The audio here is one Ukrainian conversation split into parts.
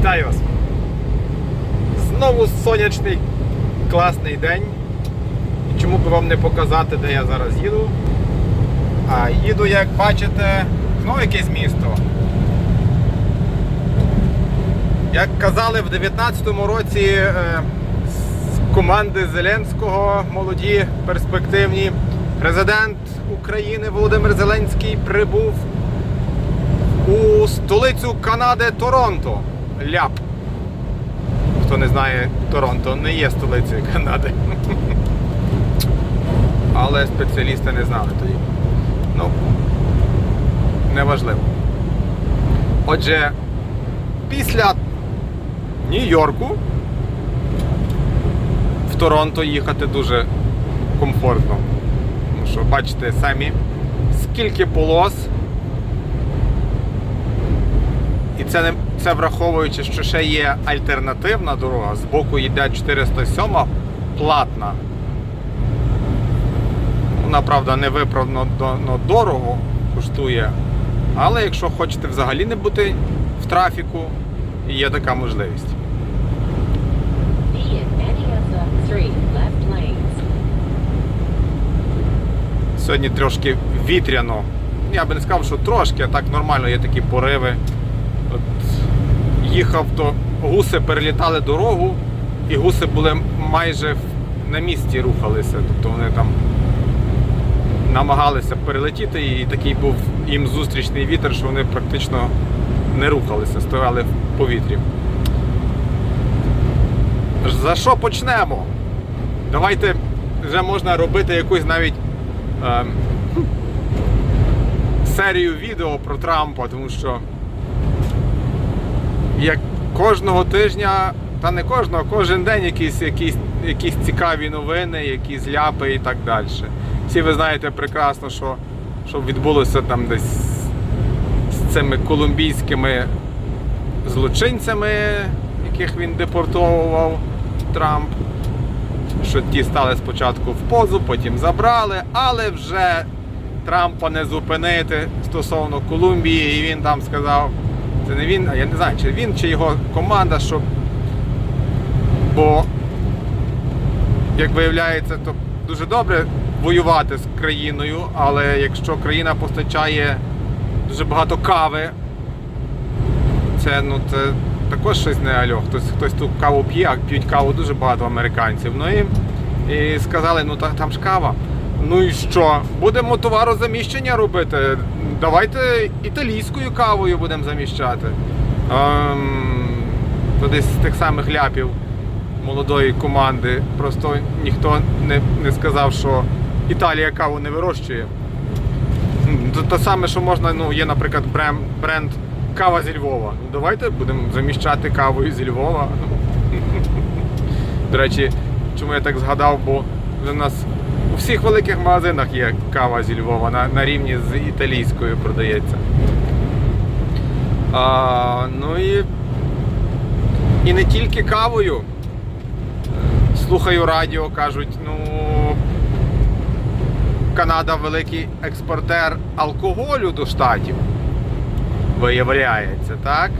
Вітаю вас! Знову сонячний класний день. Чому б вам не показати, де я зараз їду? А їду, як бачите, знову якесь місто. Як казали в 19-му році е, з команди Зеленського, молоді, перспективні, президент України Володимир Зеленський прибув у столицю Канади Торонто. Ляп. Хто не знає, Торонто не є столицею Канади. Але спеціалісти не знали тоді. Ну, неважливо. Отже, після Нью-Йорку в Торонто їхати дуже комфортно. Тому що бачите самі, скільки полос. І це не це враховуючи, що ще є альтернативна дорога, з боку йде 407 платна. Вона, правда, не виправдано но дорого коштує. Але якщо хочете взагалі не бути в трафіку, є така можливість. Сьогодні трошки вітряно. Я би не сказав, що трошки, а так нормально є такі пориви. Їхав, то гуси перелітали дорогу, і гуси були майже на місці рухалися. Тобто вони там намагалися перелетіти, і такий був їм зустрічний вітер, що вони практично не рухалися, стояли в повітрі. За що почнемо? Давайте вже можна робити якусь навіть ем, серію відео про Трампа, тому що як кожного тижня, та не кожного, кожен день якісь, якісь, якісь цікаві новини, якісь ляпи і так далі. Всі ви знаєте прекрасно, що, що відбулося там десь з цими колумбійськими злочинцями, яких він депортовував Трамп що ті стали спочатку в позу, потім забрали, але вже Трампа не зупинити стосовно Колумбії, і він там сказав, це не він, а я не знаю, чи він, чи його команда, що бо, як виявляється, то дуже добре воювати з країною, але якщо країна постачає дуже багато кави, це ну це також щось не альо. Хтось хтось ту каву п'є, а п'ють каву дуже багато американців. Ну і, і сказали, ну та, там ж кава. Ну і що? Будемо товарозаміщення робити. Давайте італійською кавою будемо заміщати. Ем, то десь з тих самих ляпів молодої команди. Просто ніхто не, не сказав, що Італія каву не вирощує. Те, саме, що можна, ну, є, наприклад, бренд, кава зі Львова. Ну, давайте будемо заміщати кавою зі Львова. До речі, чому я так згадав, бо в нас у всіх великих магазинах є кава зі Львова на, на рівні з італійською продається. А, ну і, і не тільки кавою. Слухаю радіо, кажуть, ну Канада великий експортер алкоголю до штатів. Виявляється, так?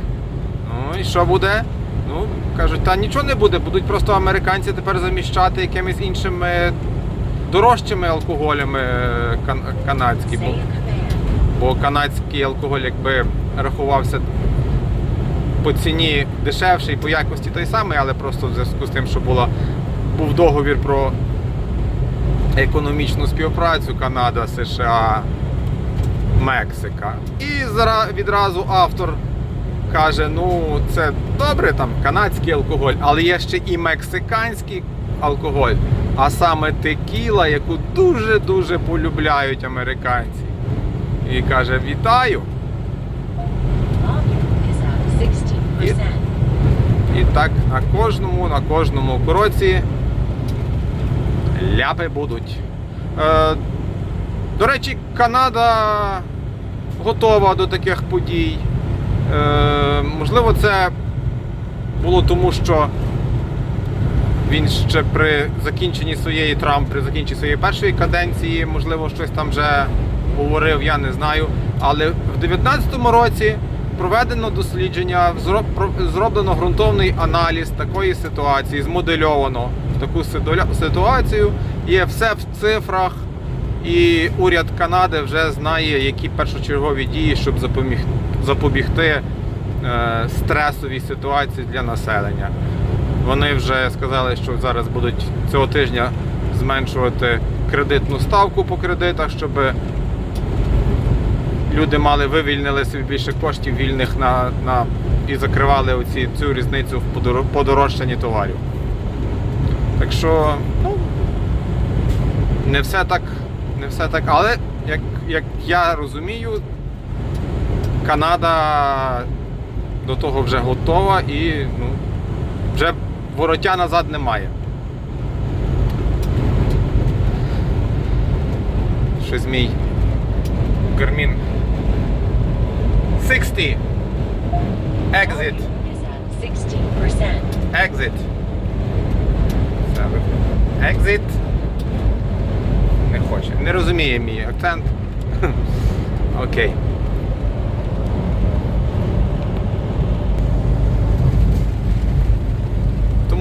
Ну і що буде? Ну, кажуть, та нічого не буде, будуть просто американці тепер заміщати якимись іншими дорожчими алкоголями е, кан- канадські. Бо, бо канадський алкоголь якби рахувався по ціні дешевший, по якості той самий, але просто в зв'язку з тим, що була, був договір про економічну співпрацю Канада, США, Мексика. І відразу автор каже: ну, це добре, там канадський алкоголь, але є ще і мексиканський алкоголь, а саме текіла, яку дуже-дуже полюбляють американці. І каже: вітаю! 16%. І так на кожному, на кожному кроці ляпи будуть. Е, до речі, Канада готова до таких подій. Е, можливо, це було тому, що він ще при закінченні своєї Трамп, при закінченні своєї першої каденції, можливо, щось там вже говорив, я не знаю. Але в 2019 році проведено дослідження, зро- зроблено ґрунтовний аналіз такої ситуації, змодельовано таку ситуацію. Є все в цифрах, і уряд Канади вже знає, які першочергові дії, щоб запобігти е, стресовій ситуації для населення. Вони вже сказали, що зараз будуть цього тижня зменшувати кредитну ставку по кредитах, щоб люди мали вивільнили собі більше коштів вільних на, на і закривали оці, цю різницю в подоро- подорожчанні товарів. Так що, ну, не все так, не все так. Але як, як я розумію, Канада до того вже готова і ну, вже вороття назад немає. Щось мій Гармін 60 Exit Is at 60%. Exit Exit Не хоче. Не розуміє мій акцент. Окей. Тому,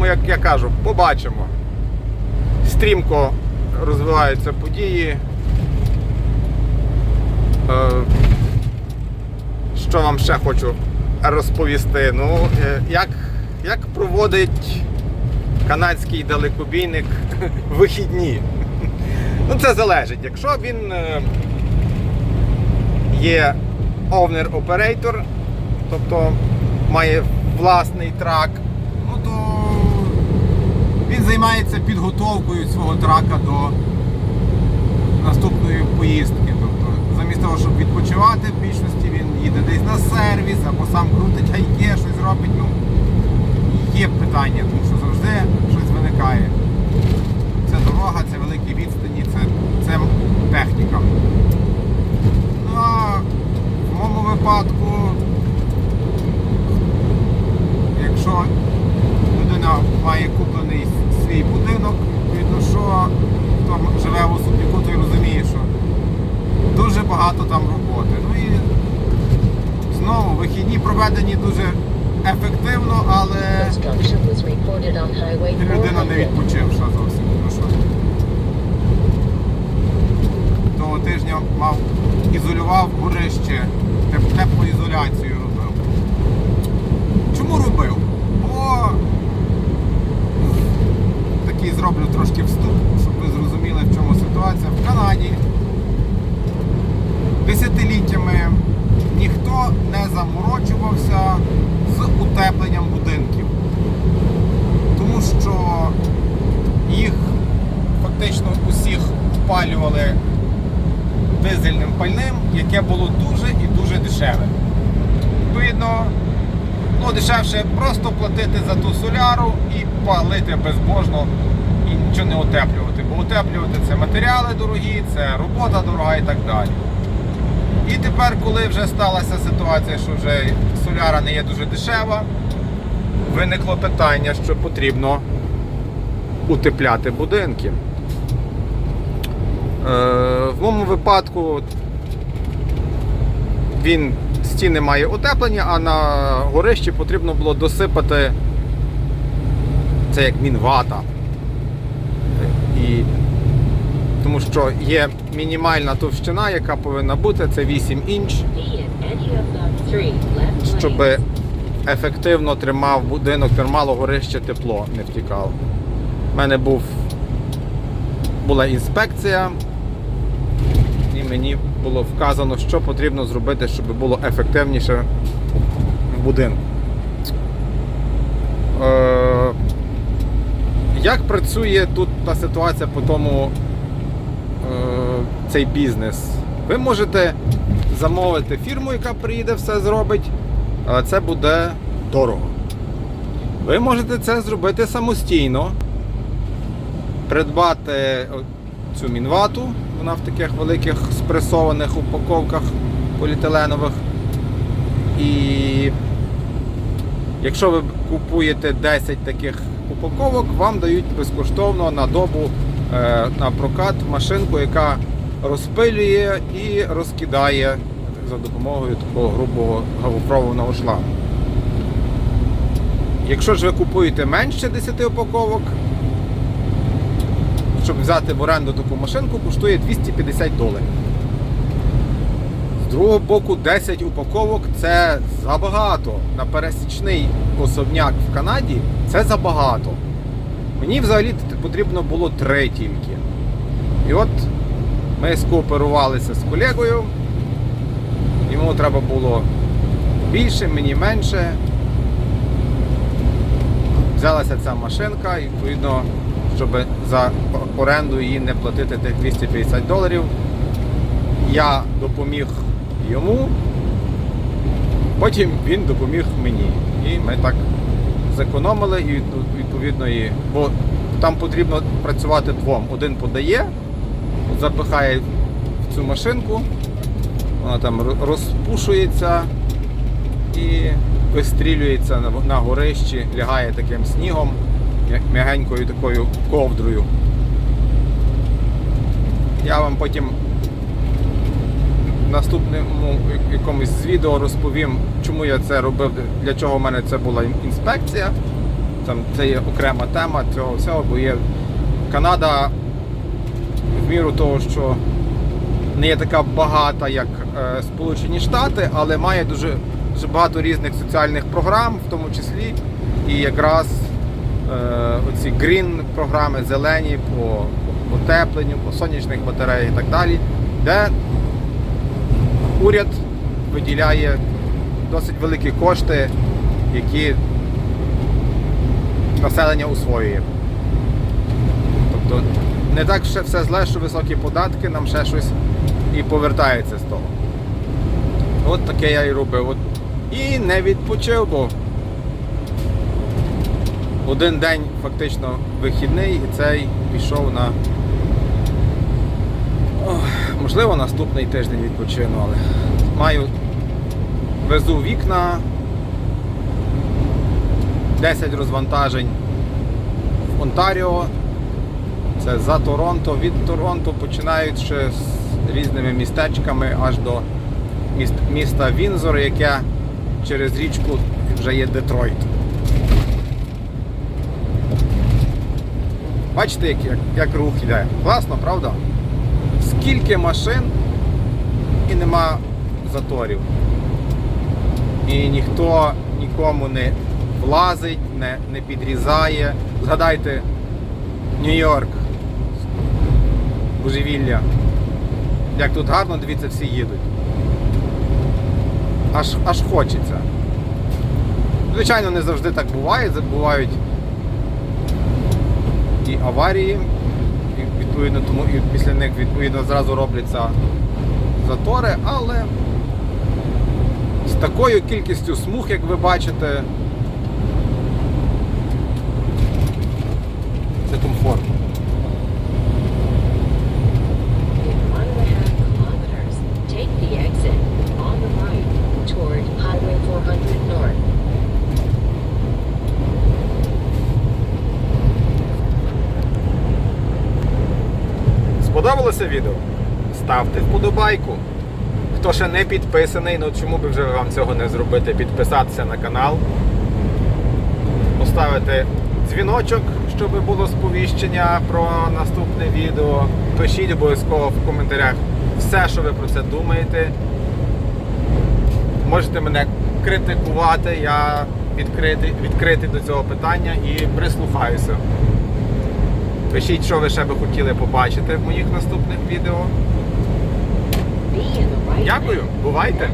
як я кажу, побачимо. Стрімко розвиваються події. Е, Що вам ще хочу розповісти? Ну, е, як, як проводить канадський далекобійник вихідні? Ну, це залежить. Якщо він е, є owner-operator, тобто має власний трак, ну то він займається підготовкою свого трака до наступної поїздки. Тобто, замість того, щоб відпочивати, в більшості він їде десь на сервіс або сам крутить гайки, щось робить. Ну, є питання, тому що завжди щось виникає. Це дорога, це великі відстані, це, це техніка. Ну а в моєму випадку, якщо людина має куплений свій будинок, відповідно, що хто живе в особняку, той розуміє, що дуже багато там роботи. Ну і знову вихідні проведені дуже ефективно, але Construction was reported on Highway людина не 400. відпочивша зовсім. Тому що мав ізолював горище, теп- теплоізоляцію робив. Чому робив? Бо такий зроблю трошки вступ, щоб ви зрозуміли, в чому ситуація. В Канаді десятиліттями ніхто не заморочувався з утепленням будинків. Тому що їх фактично усіх опалювали дизельним пальним, яке було дуже і дуже дешеве. Відповідно, ну, дешевше просто платити за ту соляру і палити безбожно і нічого не утеплювати. Бо утеплювати це матеріали дорогі, це робота дорога і так далі. І тепер, коли вже сталася ситуація, що вже соляра не є дуже дешева, виникло питання, що потрібно утепляти будинки. Е, в моєму випадку він стіни має утеплення, а на горищі потрібно було досипати це як мінвата. І тому що є мінімальна товщина, яка повинна бути, це 8 інч, щоб ефективно тримав будинок, тримало горище тепло, не втікало. У мене був, була інспекція, мені було вказано, що потрібно зробити, щоб було ефективніше в будинку. Е, як працює тут та ситуація по тому е, цей бізнес? Ви можете замовити фірму, яка приїде, все зробить, але це буде дорого. Ви можете це зробити самостійно, придбати цю мінвату, вона в таких великих спресованих упаковках поліетиленових. І якщо ви купуєте 10 таких упаковок, вам дають безкоштовно на добу е, на прокат машинку, яка розпилює і розкидає за допомогою такого грубого галофрованого шлангу. Якщо ж ви купуєте менше 10 упаковок, щоб взяти в оренду таку машинку, коштує 250 доларів. З другого боку, 10 упаковок це забагато. На пересічний особняк в Канаді це забагато. Мені взагалі потрібно було 3 тільки. І от ми скооперувалися з колегою. Йому треба було більше, мені менше. Взялася ця машинка, і відповідно, щоб за оренду її не платити тих 250 доларів. Я допоміг йому, потім він допоміг мені. І ми так зекономили і відповідно її. Бо там потрібно працювати двом. Один подає, запихає в цю машинку, вона там розпушується і вистрілюється на, горищі, лягає таким снігом, м'ягенькою такою ковдрою. Я вам потім в наступному якомусь з відео розповім, чому я це робив, для чого в мене це була інспекція. Там це є окрема тема цього всього, бо є Канада в міру того, що не є така багата, як е, Сполучені Штати, але має дуже, дуже багато різних соціальних програм, в тому числі і якраз оці green програми, зелені по утепленню, по сонячних батареях і так далі, де уряд виділяє досить великі кошти, які населення усвоює. Тобто не так ще все зле, що високі податки, нам ще щось і повертається з того. От таке я і робив. От. І не відпочив, бо один день фактично вихідний і цей пішов на. Можливо, наступний тиждень відпочину, але маю везу вікна, 10 розвантажень в Онтаріо. Це за Торонто. Від Торонто починаючи з різними містечками аж до міст, міста Вінзор, яке через річку вже є Детройт. Бачите, як, як, як рух йде? Класно, правда? Скільки машин і нема заторів. І ніхто нікому не влазить, не, не підрізає. Згадайте Нью-Йорк. Божевілля. Як тут гарно, дивіться, всі їдуть. Аж, аж хочеться. Звичайно, не завжди так буває, бувають аварії, і відповідно тому і після них відповідно зразу робляться затори, але з такою кількістю смуг, як ви бачите, це комфортно. Сподобалося відео? Ставте вподобайку. Хто ще не підписаний, ну чому би вже вам цього не зробити? Підписатися на канал, поставити дзвіночок, щоб було сповіщення про наступне відео. Пишіть обов'язково в коментарях все, що ви про це думаєте. Можете мене критикувати, я відкритий, відкритий до цього питання і прислухаюся. Пишіть, що ви ще би хотіли побачити в моїх наступних відео. Дякую, бувайте!